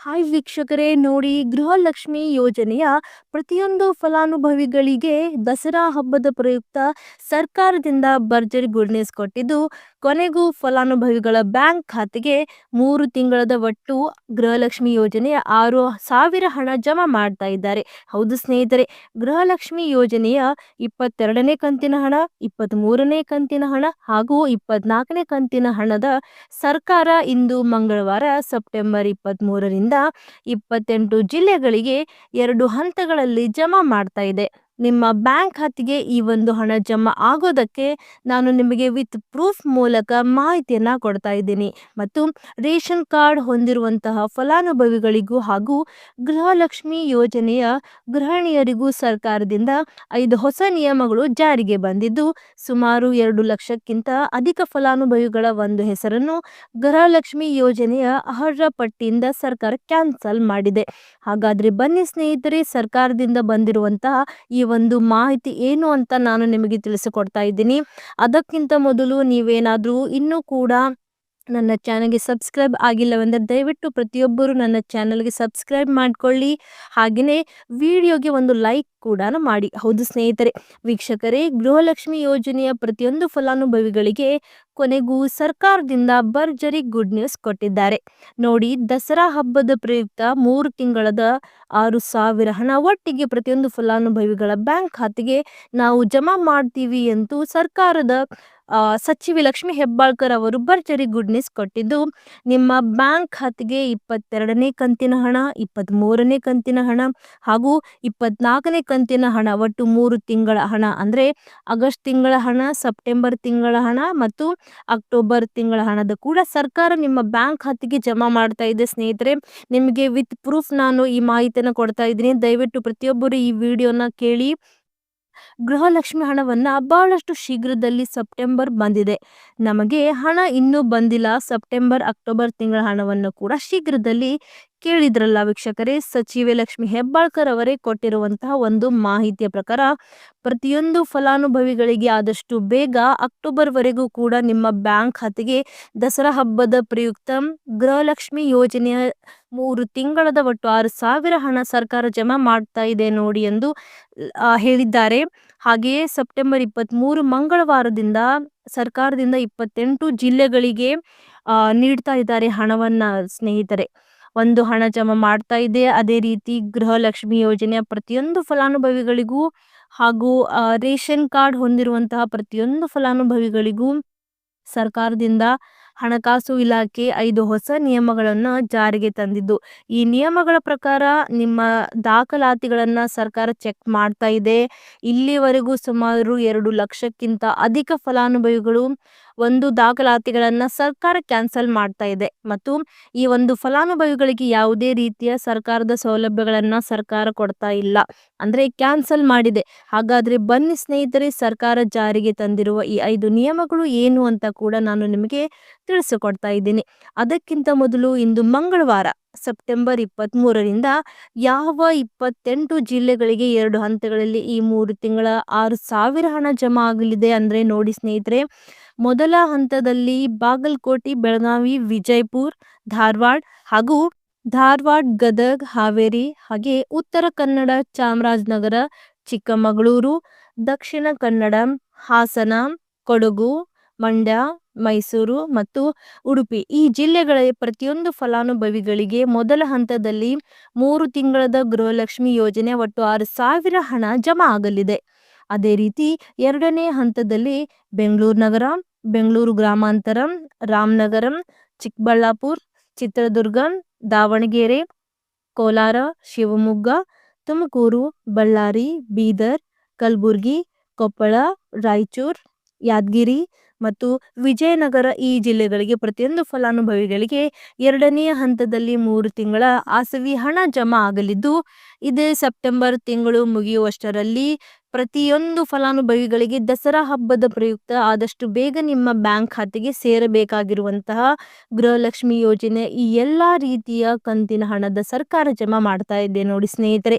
Hi ವೀಕ್ಷಕರೇ, ನೋಡಿ ಗೃಹಲಕ್ಷ್ಮಿ ಯೋಜನೆಯ ಪ್ರತಿಯೊಂದು ಫಲಾನುಭವಿಗಳಿಗೆ ದಸರಾ ಹಬ್ಬದ ಪ್ರಯುಕ್ತ ಸರ್ಕಾರದಿಂದ ಭರ್ಜರಿ ಗುಡ್ನೆಸ್ ಕೊಟ್ಟಿದ್ದು, ಕೊನೆಗೂ ಫಲಾನುಭವಿಗಳ ಬ್ಯಾಂಕ್ ಖಾತೆಗೆ ಮೂರು ತಿಂಗಳದ ಒಟ್ಟು ಗೃಹಲಕ್ಷ್ಮಿ ಯೋಜನೆಯ ಆರು ಸಾವಿರ ಹಣ ಜಮಾ ಮಾಡ್ತಾ ಇದ್ದಾರೆ. ಹೌದು ಸ್ನೇಹಿತರೆ, ಗೃಹಲಕ್ಷ್ಮಿ ಯೋಜನೆಯ ಇಪ್ಪತ್ತೆರಡನೇ ಕಂತಿನ ಹಣ ಇಪ್ಪತ್ತ್ ಮೂರನೇ ಕಂತಿನ ಹಣ ಹಾಗೂ ಇಪ್ಪತ್ನಾಲ್ಕನೇ ಕಂತಿನ ಹಣದ ಸರ್ಕಾರ ಇಂದು ಮಂಗಳವಾರ ಸೆಪ್ಟೆಂಬರ್ ಇಪ್ಪತ್ತ್ ಮೂರರಿಂದ ಇಪ್ಪತ್ತೆಂಟು ಜಿಲ್ಲೆಗಳಿಗೆ ಎರಡು ಹಂತಗಳಲ್ಲಿ ಜಮಾ ಮಾಡ್ತಾ ಇದೆ. ನಿಮ್ಮ ಬ್ಯಾಂಕ್ ಖಾತೆಗೆ ಈ ಒಂದು ಹಣ ಜಮಾ ಆಗೋದಕ್ಕೆ ನಾನು ನಿಮಗೆ ವಿತ್ ಪ್ರೂಫ್ ಮೂಲಕ ಮಾಹಿತಿಯನ್ನು ಕೊಡ್ತಾ ಇದ್ದೀನಿ. ಮತ್ತು ರೇಷನ್ ಕಾರ್ಡ್ ಹೊಂದಿರುವಂತಹ ಫಲಾನುಭವಿಗಳಿಗೂ ಹಾಗೂ ಗೃಹಲಕ್ಷ್ಮಿ ಯೋಜನೆಯ ಗೃಹಿಣಿಯರಿಗೂ ಸರ್ಕಾರದಿಂದ ಐದು ಹೊಸ ನಿಯಮಗಳು ಜಾರಿಗೆ ಬಂದಿದ್ದು, ಸುಮಾರು ಎರಡು ಲಕ್ಷಕ್ಕಿಂತ ಅಧಿಕ ಫಲಾನುಭವಿಗಳ ಒಂದು ಹೆಸರನ್ನು ಗೃಹಲಕ್ಷ್ಮಿ ಯೋಜನೆಯ ಅರ್ಹ ಪಟ್ಟಿಯಿಂದ ಸರ್ಕಾರ ಕ್ಯಾನ್ಸಲ್ ಮಾಡಿದೆ. ಹಾಗಾದ್ರೆ ಬನ್ನಿ ಸ್ನೇಹಿತರೆ, ಸರ್ಕಾರದಿಂದ ಬಂದಿರುವಂತಹ ಈ ಒಂದು ಮಾಹಿತಿ ಏನು ಅಂತ ನಾನು ನಿಮಗೆ ತಿಳಿಸಿಕೊಡ್ತಾ ಇದ್ದೀನಿ. ಅದಕ್ಕಿಂತ ಮೊದಲು ನೀವೇನಾದರೂ ಇನ್ನೂ ಕೂಡ ನನ್ನ ಚಾನಲ್ಗೆ ಸಬ್ಸ್ಕ್ರೈಬ್ ಆಗಿಲ್ಲವೆಂದರೆ ದಯವಿಟ್ಟು ಪ್ರತಿಯೊಬ್ಬರು ನನ್ನ ಚಾನಲ್ಗೆ ಸಬ್ಸ್ಕ್ರೈಬ್ ಮಾಡಿಕೊಳ್ಳಿ. ಹಾಗೆಯೇ ವಿಡಿಯೋಗೆ ಒಂದು ಲೈಕ್ ಕೂಡ ಮಾಡಿ. ಹೌದು ಸ್ನೇಹಿತರೆ, ವೀಕ್ಷಕರೇ, ಗೃಹಲಕ್ಷ್ಮಿ ಯೋಜನೆಯ ಪ್ರತಿಯೊಂದು ಫಲಾನುಭವಿಗಳಿಗೆ ಕೊನೆಗೂ ಸರ್ಕಾರದಿಂದ ಭರ್ಜರಿ ಗುಡ್ ನ್ಯೂಸ್ ಕೊಟ್ಟಿದ್ದಾರೆ. ನೋಡಿ, ದಸರಾ ಹಬ್ಬದ ಪ್ರಯುಕ್ತ ಮೂರು ತಿಂಗಳದ ಆರು ಸಾವಿರ ಹಣ ಒಟ್ಟಿಗೆ ಪ್ರತಿಯೊಂದು ಫಲಾನುಭವಿಗಳ ಬ್ಯಾಂಕ್ ಖಾತೆಗೆ ನಾವು ಜಮಾ ಮಾಡ್ತೀವಿ ಅಂತೂ ಸರ್ಕಾರದ ಸಚಿವೆ ಲಕ್ಷ್ಮಿ ಹೆಬ್ಬಾಳ್ಕರ್ ಅವರು ಭರ್ಜರಿ ಗುಡ್ ನ್ಯೂಸ್ ಕೊಟ್ಟಿದ್ದು, ನಿಮ್ಮ ಬ್ಯಾಂಕ್ ಖಾತೆಗೆ ಇಪ್ಪತ್ತೆರಡನೇ ಕಂತಿನ ಹಣ ಇಪ್ಪತ್ತ್ ಮೂರನೇ ಕಂತಿನ ಹಣ ಹಾಗೂ ಇಪ್ಪತ್ನಾಲ್ಕನೇ ಕಂತಿನ ಹಣ, ಒಟ್ಟು ಮೂರು ತಿಂಗಳ ಹಣ ಅಂದರೆ ಆಗಸ್ಟ್ ತಿಂಗಳ ಹಣ, ಸೆಪ್ಟೆಂಬರ್ ತಿಂಗಳ ಹಣ ಮತ್ತು ಅಕ್ಟೋಬರ್ ತಿಂಗಳ ಹಣದ ಕೂಡ ಸರ್ಕಾರ ನಿಮ್ಮ ಬ್ಯಾಂಕ್ ಖಾತೆಗೆ ಜಮಾ ಮಾಡ್ತಾ ಇದೆ. ಸ್ನೇಹಿತರೆ, ನಿಮಗೆ ವಿತ್ ಪ್ರೂಫ್ ನಾನು ಈ ಮಾಹಿತಿಯನ್ನು ಕೊಡ್ತಾ ಇದ್ದೀನಿ. ದಯವಿಟ್ಟು ಪ್ರತಿಯೊಬ್ಬರು ಈ ವಿಡಿಯೋನ ಕೇಳಿ ಗೃಹಲಕ್ಷ್ಮಿ ಹಣವನ್ನ ಬಹಳಷ್ಟು ಶೀಘ್ರದಲ್ಲಿ ಸೆಪ್ಟೆಂಬರ್ ಬಂದಿದೆ. ನಮಗೆ ಹಣ ಇನ್ನೂ ಬಂದಿಲ್ಲ. ಸೆಪ್ಟೆಂಬರ್, ಅಕ್ಟೋಬರ್ ತಿಂಗಳ ಹಣವನ್ನು ಕೂಡ ಶೀಘ್ರದಲ್ಲಿ ಕೇಳಿದ್ರಲ್ಲ ವೀಕ್ಷಕರೇ. ಸಚಿವೆ ಲಕ್ಷ್ಮಿ ಹೆಬ್ಬಾಳ್ಕರ್ ಅವರೇ ಕೊಟ್ಟಿರುವಂತಹ ಒಂದು ಮಾಹಿತಿಯ ಪ್ರಕಾರ ಪ್ರತಿಯೊಂದು ಫಲಾನುಭವಿಗಳಿಗೆ ಆದಷ್ಟು ಬೇಗ ಅಕ್ಟೋಬರ್ ವರೆಗೂ ಕೂಡ ನಿಮ್ಮ ಬ್ಯಾಂಕ್ ಖಾತೆಗೆ ದಸರಾ ಹಬ್ಬದ ಪ್ರಯುಕ್ತ ಗೃಹಲಕ್ಷ್ಮಿ ಯೋಜನೆಯ ಮೂರು ತಿಂಗಳದ ಒಟ್ಟು ಆರು ಸಾವಿರ ಹಣ ಸರ್ಕಾರ ಜಮಾ ಮಾಡ್ತಾ ಇದೆ ನೋಡಿ ಎಂದು ಹೇಳಿದ್ದಾರೆ. ಹಾಗೆಯೇ ಸೆಪ್ಟೆಂಬರ್ ಇಪ್ಪತ್ತ್ ಮೂರು ಮಂಗಳವಾರದಿಂದ ಸರ್ಕಾರದಿಂದ ಇಪ್ಪತ್ತೆಂಟು ಜಿಲ್ಲೆಗಳಿಗೆ ನೀಡ್ತಾ ಇದ್ದಾರೆ ಹಣವನ್ನ ಸ್ನೇಹಿತರೆ. ಒಂದು ಹಣ ಜಮಾ ಮಾಡ್ತಾ ಇದೆ. ಅದೇ ರೀತಿ ಗೃಹಲಕ್ಷ್ಮಿ ಯೋಜನೆಯ ಪ್ರತಿಯೊಂದು ಫಲಾನುಭವಿಗಳಿಗೂ ಹಾಗೂ ರೇಷನ್ ಕಾರ್ಡ್ ಹೊಂದಿರುವಂತಹ ಪ್ರತಿಯೊಂದು ಫಲಾನುಭವಿಗಳಿಗೂ ಸರ್ಕಾರದಿಂದ ಹಣಕಾಸು ಇಲಾಖೆ ಐದು ಹೊಸ ನಿಯಮಗಳನ್ನು ಜಾರಿಗೆ ತಂದಿದ್ದು. ಈ ನಿಯಮಗಳ ಪ್ರಕಾರ ನಿಮ್ಮ ದಾಖಲಾತಿಗಳನ್ನು ಸರ್ಕಾರ ಚೆಕ್ ಮಾಡ್ತಾ ಇದೆ. ಇಲ್ಲಿವರೆಗೂ ಸುಮಾರು ಎರಡು ಲಕ್ಷಕ್ಕಿಂತ ಅಧಿಕ ಫಲಾನುಭವಿಗಳು ಒಂದು ದಾಖಲಾತಿಗಳನ್ನು ಸರ್ಕಾರ ಕ್ಯಾನ್ಸಲ್ ಮಾಡ್ತಾ ಇದೆ. ಮತ್ತು ಈ ಒಂದು ಫಲಾನುಭವಿಗಳಿಗೆ ಯಾವುದೇ ರೀತಿಯ ಸರ್ಕಾರದ ಸೌಲಭ್ಯಗಳನ್ನು ಸರ್ಕಾರ ಕೊಡ್ತಾ ಇಲ್ಲ. ಅಂದರೆ ಕ್ಯಾನ್ಸಲ್ ಮಾಡಿದೆ. ಹಾಗಾದರೆ ಬನ್ನಿ ಸ್ನೇಹಿತರೆ, ಸರ್ಕಾರ ಜಾರಿಗೆ ತಂದಿರುವ ಈ ಐದು ನಿಯಮಗಳು ಏನು ಅಂತ ಕೂಡ ನಾನು ನಿಮಗೆ ತಿಳಿಸಿಕೊಡ್ತಾ ಇದ್ದೀನಿ. ಅದಕ್ಕಿಂತ ಮೊದಲು ಇಂದು ಮಂಗಳವಾರ ಸೆಪ್ಟೆಂಬರ್ ಇಪ್ಪತ್ತ್ ಮೂರರಿಂದ ಯಾವ ಇಪ್ಪತ್ತೆಂಟು ಜಿಲ್ಲೆಗಳಿಗೆ ಎರಡು ಹಂತಗಳಲ್ಲಿ ಈ ಮೂರು ತಿಂಗಳ ಆರು ಸಾವಿರ ಹಣ ಜಮಾ ಆಗಲಿದೆ ಅಂದರೆ ನೋಡಿ ಸ್ನೇಹಿತರೆ, ಮೊದಲ ಹಂತದಲ್ಲಿ ಬಾಗಲಕೋಟೆ, ಬೆಳಗಾವಿ, ವಿಜಯಪುರ, ಧಾರವಾಡ ಹಾಗೂ ಧಾರವಾಡ, ಗದಗ, ಹಾವೇರಿ ಹಾಗೆ ಉತ್ತರ ಕನ್ನಡ, ಚಾಮರಾಜನಗರ, ಚಿಕ್ಕಮಗಳೂರು, ದಕ್ಷಿಣ ಕನ್ನಡ, ಹಾಸನ, ಕೊಡಗು ಮಂಡ್ಯ, ಮೈಸೂರು ಮತ್ತು ಉಡುಪಿ. ಈ ಜಿಲ್ಲೆಗಳ ಪ್ರತಿಯೊಂದು ಫಲಾನುಭವಿಗಳಿಗೆ ಮೊದಲ ಹಂತದಲ್ಲಿ ಮೂರು ತಿಂಗಳದ ಗೃಹಲಕ್ಷ್ಮಿ ಯೋಜನೆ ಒಟ್ಟು ಆರು ಸಾವಿರ ಹಣ ಜಮಾ ಆಗಲಿದೆ. ಅದೇ ರೀತಿ ಎರಡನೇ ಹಂತದಲ್ಲಿ ಬೆಂಗಳೂರು ನಗರ, ಬೆಂಗಳೂರು ಗ್ರಾಮಾಂತರ, ರಾಮನಗರಂ, ಚಿಕ್ಕಬಳ್ಳಾಪುರ, ಚಿತ್ರದುರ್ಗ, ದಾವಣಗೆರೆ, ಕೋಲಾರ, ಶಿವಮೊಗ್ಗ, ತುಮಕೂರು, ಬಳ್ಳಾರಿ, ಬೀದರ್, ಕಲಬುರ್ಗಿ, ಕೊಪ್ಪಳ, ರಾಯಚೂರು, ಯಾದಗಿರಿ ಮತ್ತು ವಿಜಯನಗರ ಈ ಜಿಲ್ಲೆಗಳಿಗೆ ಪ್ರತಿಯೊಂದು ಫಲಾನುಭವಿಗಳಿಗೆ ಎರಡನೇ ಹಂತದಲ್ಲಿ ಮೂರು ತಿಂಗಳ ಆಸವಿ ಹಣ ಜಮಾ ಆಗಲಿದ್ದು, ಇದೇ ಸೆಪ್ಟೆಂಬರ್ ತಿಂಗಳು ಮುಗಿಯುವಷ್ಟರಲ್ಲಿ ಪ್ರತಿಯೊಂದು ಫಲಾನುಭವಿಗಳಿಗೆ ದಸರಾ ಹಬ್ಬದ ಪ್ರಯುಕ್ತ ಆದಷ್ಟು ಬೇಗ ನಿಮ್ಮ ಬ್ಯಾಂಕ್ ಖಾತೆಗೆ ಸೇರಬೇಕಾಗಿರುವಂತಹ ಗೃಹಲಕ್ಷ್ಮಿ ಯೋಜನೆ ಈ ಎಲ್ಲ ರೀತಿಯ ಕಂತಿನ ಹಣದ ಸರ್ಕಾರ ಜಮಾ ಮಾಡ್ತಾ ಇದೆ ನೋಡಿ ಸ್ನೇಹಿತರೆ.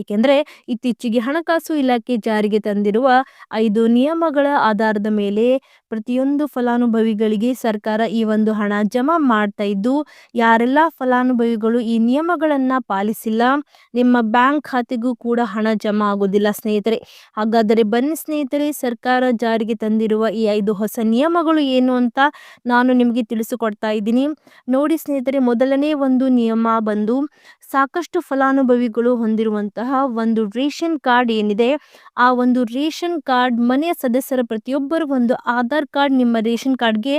ಏಕೆಂದರೆ ಇತ್ತೀಚೆಗೆ ಹಣಕಾಸು ಇಲಾಖೆ ಜಾರಿಗೆ ತಂದಿರುವ ಐದು ನಿಯಮಗಳ ಆಧಾರದ ಮೇಲೆ ಪ್ರತಿಯೊಂದು ಫಲಾನುಭವಿಗಳಿಗೆ ಸರ್ಕಾರ ಈ ಒಂದು ಹಣ ಜಮಾ ಮಾಡ್ತಾ ಇದ್ದು, ಯಾರೆಲ್ಲ ಫಲಾನುಭವಿಗಳು ಈ ನಿಯಮಗಳನ್ನು ಪಾಲಿಸಿಲ್ಲ, ನಿಮ್ಮ ಬ್ಯಾಂಕ್ ಖಾತೆಗೂ ಕೂಡ ಹಣ ಜಮಾ ಆಗೋದಿಲ್ಲ ಸ್ನೇಹಿತರೆ. ಹಾಗಾದರೆ ಬನ್ನಿ ಸ್ನೇಹಿತರೆ, ಸರ್ಕಾರ ಜಾರಿಗೆ ತಂದಿರುವ ಈ ಐದು ಹೊಸ ನಿಯಮಗಳು ಏನು ಅಂತ ನಾನು ನಿಮಗೆ ತಿಳಿಸಿಕೊಡ್ತಾ ಇದ್ದೀನಿ. ನೋಡಿ ಸ್ನೇಹಿತರೆ, ಮೊದಲನೇ ಒಂದು ನಿಯಮ ಬಂದು ಸಾಕಷ್ಟು ಫಲಾನುಭವಿಗಳು ಹೊಂದಿರುವಂತಹ ಒಂದು ರೇಷನ್ ಕಾರ್ಡ್ ಏನಿದೆ, ಆ ಒಂದು ರೇಷನ್ ಕಾರ್ಡ್ ಮನೆಯ ಸದಸ್ಯರ ಪ್ರತಿಯೊಬ್ಬರು ಒಂದು ಆಧಾರ್ ಕಾರ್ಡ್ ನಿಮ್ಮ ರೇಷನ್ ಕಾರ್ಡ್ಗೆ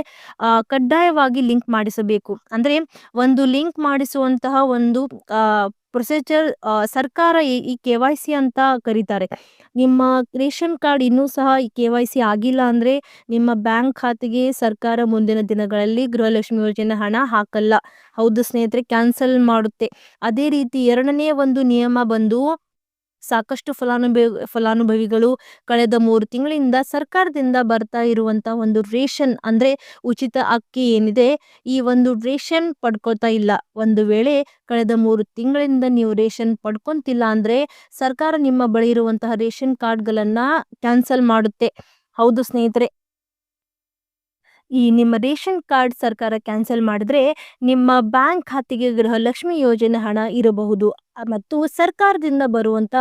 ಕಡ್ಡಾಯವಾಗಿ ಲಿಂಕ್ ಮಾಡಿಸಬೇಕು. ಅಂದರೆ ಒಂದು ಲಿಂಕ್ ಮಾಡಿಸುವಂತಹ ಒಂದು ಪ್ರೊಸೀಜರ್ ಸರ್ಕಾರ ಈ ಕೆ ವೈ ಸಿ ಅಂತ ಕರೀತಾರೆ. ನಿಮ್ಮ ರೇಷನ್ ಕಾರ್ಡ್ ಇನ್ನೂ ಸಹ ಈ ಕೆ ವೈ ಸಿ ಆಗಿಲ್ಲ ಅಂದ್ರೆ ನಿಮ್ಮ ಬ್ಯಾಂಕ್ ಖಾತೆಗೆ ಸರ್ಕಾರ ಮುಂದಿನ ದಿನಗಳಲ್ಲಿ ಗೃಹಲಕ್ಷ್ಮಿ ಯೋಜನೆ ಹಣ ಹಾಕಲ್ಲ. ಹೌದು ಸ್ನೇಹಿತರೆ, ಕ್ಯಾನ್ಸಲ್ ಮಾಡುತ್ತೆ. ಅದೇ ರೀತಿ ಎರಡನೇ ಒಂದು ನಿಯಮ ಬಂದು ಸಾಕಷ್ಟು ಫಲಾನುಭವಿ ಫಲಾನುಭವಿಗಳು ಕಳೆದ ಮೂರು ತಿಂಗಳಿಂದ ಸರ್ಕಾರದಿಂದ ಬರ್ತಾ ಇರುವಂತ ಒಂದು ರೇಷನ್ ಅಂದ್ರೆ ಉಚಿತ ಅಕ್ಕಿ ಏನಿದೆ, ಈ ಒಂದು ರೇಷನ್ ಪಡ್ಕೊಳ್ತಾ ಇಲ್ಲ. ಒಂದು ವೇಳೆ ಕಳೆದ ಮೂರು ತಿಂಗಳಿಂದ ನೀವು ರೇಷನ್ ಪಡ್ಕೊಂತಿಲ್ಲ ಅಂದ್ರೆ ಸರ್ಕಾರ ನಿಮ್ಮ ಬಳಿ ಇರುವಂತಹ ರೇಷನ್ ಕಾರ್ಡ್ಗಳನ್ನ ಕ್ಯಾನ್ಸಲ್ ಮಾಡುತ್ತೆ. ಹೌದು ಸ್ನೇಹಿತರೆ. ಈ ನಿಮ್ಮ ರೇಷನ್ ಕಾರ್ಡ್ ಸರ್ಕಾರ ಕ್ಯಾನ್ಸಲ್ ಮಾಡಿದ್ರೆ ನಿಮ್ಮ ಬ್ಯಾಂಕ್ ಖಾತೆಗೆ ಗೃಹಲಕ್ಷ್ಮಿ ಯೋಜನೆ ಹಣ ಇರಬಹುದು. ಮತ್ತು ಸರ್ಕಾರದಿಂದ ಬರುವಂಥ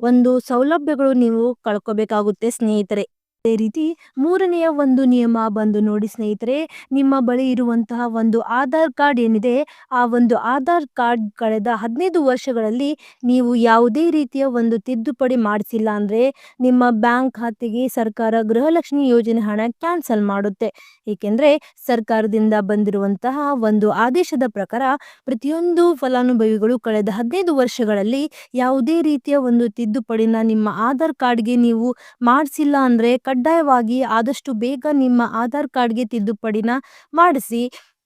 ಒಂದು ಸೌಲಭ್ಯಗಳು ನೀವು ಕಳ್ಕೊಬೇಕಾಗುತ್ತೆ ಸ್ನೇಹಿತರೆ. ಅದೇ ರೀತಿ ಮೂರನೆಯ ಒಂದು ನಿಯಮ ಬಂದು ನೋಡಿ ಸ್ನೇಹಿತರೆ, ನಿಮ್ಮ ಬಳಿ ಇರುವಂತಹ ಒಂದು ಆಧಾರ್ ಕಾರ್ಡ್ ಏನಿದೆ, ಆ ಒಂದು ಆಧಾರ್ ಕಾರ್ಡ್ ಕಳೆದ ಹದಿನೈದು ವರ್ಷಗಳಲ್ಲಿ ನೀವು ಯಾವುದೇ ರೀತಿಯ ಒಂದು ತಿದ್ದುಪಡಿ ಮಾಡಿಸಿಲ್ಲ ಅಂದರೆ ನಿಮ್ಮ ಬ್ಯಾಂಕ್ ಖಾತೆಗೆ ಸರ್ಕಾರ ಗೃಹಲಕ್ಷ್ಮಿ ಯೋಜನೆ ಹಣ ಕ್ಯಾನ್ಸಲ್ ಮಾಡುತ್ತೆ. ಏಕೆಂದರೆ ಸರ್ಕಾರದಿಂದ ಬಂದಿರುವಂತಹ ಒಂದು ಆದೇಶದ ಪ್ರಕಾರ ಪ್ರತಿಯೊಂದು ಫಲಾನುಭವಿಗಳು ಕಳೆದ ಹದಿನೈದು ವರ್ಷಗಳಲ್ಲಿ ಯಾವುದೇ ರೀತಿಯ ಒಂದು ತಿದ್ದುಪಡಿನ ನಿಮ್ಮ ಆಧಾರ್ ಕಾರ್ಡ್ಗೆ ನೀವು ಮಾಡಿಸಿಲ್ಲ ಅಂದರೆ ಕಡ್ಡಾಯವಾಗಿ ಆದಷ್ಟು ಬೇಗ ನಿಮ್ಮ ಆಧಾರ್ ಕಾರ್ಡ್ಗೆ ತಿದ್ದುಪಡಿನ ಮಾಡಿಸಿ.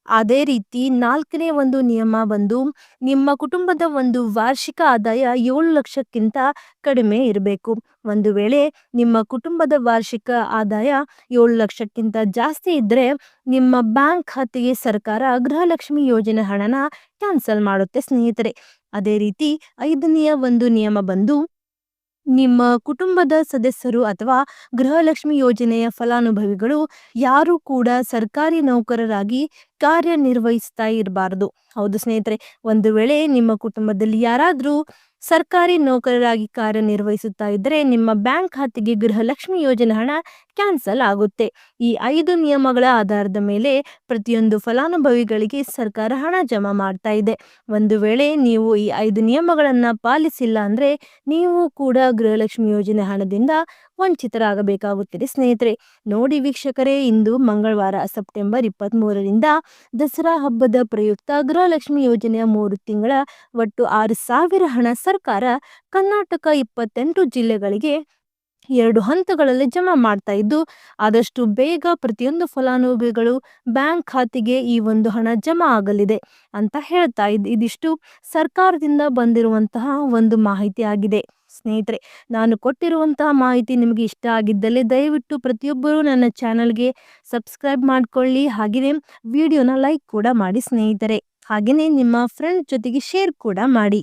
ಅದೇ ರೀತಿ ನಾಲ್ಕನೇ ಒಂದು ನಿಯಮ ಬಂದು, ನಿಮ್ಮ ಕುಟುಂಬದ ಒಂದು ವಾರ್ಷಿಕ ಆದಾಯ ಏಳು ಲಕ್ಷಕ್ಕಿಂತ ಕಡಿಮೆ ಇರಬೇಕು. ಒಂದು ವೇಳೆ ನಿಮ್ಮ ಕುಟುಂಬದ ವಾರ್ಷಿಕ ಆದಾಯ ಏಳು ಲಕ್ಷಕ್ಕಿಂತ ಜಾಸ್ತಿ ಇದ್ದರೆ ನಿಮ್ಮ ಬ್ಯಾಂಕ್ ಖಾತೆಗೆ ಸರ್ಕಾರ ಗೃಹಲಕ್ಷ್ಮಿ ಯೋಜನೆ ಹಣನ ಕ್ಯಾನ್ಸಲ್ ಮಾಡುತ್ತೆ ಸ್ನೇಹಿತರೆ. ಅದೇ ರೀತಿ ಐದನೆಯ ಒಂದು ನಿಯಮ ಬಂದು ನಿಮ್ಮ ಕುಟುಂಬದ ಸದಸ್ಯರು ಅಥವಾ ಗೃಹಲಕ್ಷ್ಮಿ ಯೋಜನೆಯ ಫಲಾನುಭವಿಗಳು ಯಾರು ಕೂಡ ಸರ್ಕಾರಿ ನೌಕರರಾಗಿ ಕಾರ್ಯನಿರ್ವಹಿಸ್ತಾ ಇರಬಾರದು. ಹೌದು ಸ್ನೇಹಿತರೆ, ಒಂದು ವೇಳೆ ನಿಮ್ಮ ಕುಟುಂಬದಲ್ಲಿ ಯಾರಾದರೂ ಸರ್ಕಾರಿ ನೌಕರರಾಗಿ ಕಾರ್ಯನಿರ್ವಹಿಸುತ್ತಾ ಇದ್ದರೆ ನಿಮ್ಮ ಬ್ಯಾಂಕ್ ಖಾತೆಗೆ ಗೃಹಲಕ್ಷ್ಮಿ ಯೋಜನೆ ಹಣ ಕ್ಯಾನ್ಸಲ್ ಆಗುತ್ತೆ. ಈ ಐದು ನಿಯಮಗಳ ಆಧಾರದ ಮೇಲೆ ಪ್ರತಿಯೊಂದು ಫಲಾನುಭವಿಗಳಿಗೆ ಸರ್ಕಾರ ಹಣ ಜಮಾ ಮಾಡ್ತಾ ಇದೆ. ಒಂದು ವೇಳೆ ನೀವು ಈ ಐದು ನಿಯಮಗಳನ್ನು ಪಾಲಿಸಿಲ್ಲ ಅಂದರೆ ನೀವು ಕೂಡ ಗೃಹಲಕ್ಷ್ಮಿ ಯೋಜನೆ ಹಣದಿಂದ ವಂಚಿತರಾಗಬೇಕಾಗುತ್ತದೆ ಸ್ನೇಹಿತರೆ. ನೋಡಿ ವೀಕ್ಷಕರೇ, ಇಂದು ಮಂಗಳವಾರ ಸೆಪ್ಟೆಂಬರ್ ಇಪ್ಪತ್ತ್ಮೂರರಿಂದ ದಸರಾ ಹಬ್ಬದ ಪ್ರಯುಕ್ತ ಗೃಹಲಕ್ಷ್ಮಿ ಯೋಜನೆಯ ಮೂರು ತಿಂಗಳ ಒಟ್ಟು ಆರು ಸಾವಿರ ಹಣ ಸರ್ಕಾರ ಕರ್ನಾಟಕ ಇಪ್ಪತ್ತೆಂಟು ಜಿಲ್ಲೆಗಳಿಗೆ ಎರಡು ಹಂತಗಳಲ್ಲಿ ಜಮಾ ಮಾಡ್ತಾ ಇದ್ದು, ಆದಷ್ಟು ಬೇಗ ಪ್ರತಿಯೊಂದು ಫಲಾನುಭವಿಗಳು ಬ್ಯಾಂಕ್ ಖಾತೆಗೆ ಈ ಒಂದು ಹಣ ಜಮಾ ಆಗಲಿದೆ ಅಂತ ಹೇಳ್ತಾ ಇದ್, ಇದಿಷ್ಟು ಸರ್ಕಾರದಿಂದ ಬಂದಿರುವಂತಹ ಒಂದು ಮಾಹಿತಿ ಆಗಿದೆ. ಸ್ನೇಹಿತರೆ, ನಾನು ಕೊಟ್ಟಿರುವಂತಹ ಮಾಹಿತಿ ನಿಮಗೆ ಇಷ್ಟ ಆಗಿದ್ದಲ್ಲಿ ದಯವಿಟ್ಟು ಪ್ರತಿಯೊಬ್ಬರೂ ನನ್ನ ಚಾನಲ್ಗೆ ಸಬ್ಸ್ಕ್ರೈಬ್ ಮಾಡಿಕೊಳ್ಳಿ. ಹಾಗೆಯೇ ವಿಡಿಯೋನ ಲೈಕ್ ಕೂಡ ಮಾಡಿ ಸ್ನೇಹಿತರೆ. ಹಾಗೆಯೇ ನಿಮ್ಮ ಫ್ರೆಂಡ್ ಜೊತೆಗೆ ಶೇರ್ ಕೂಡ ಮಾಡಿ.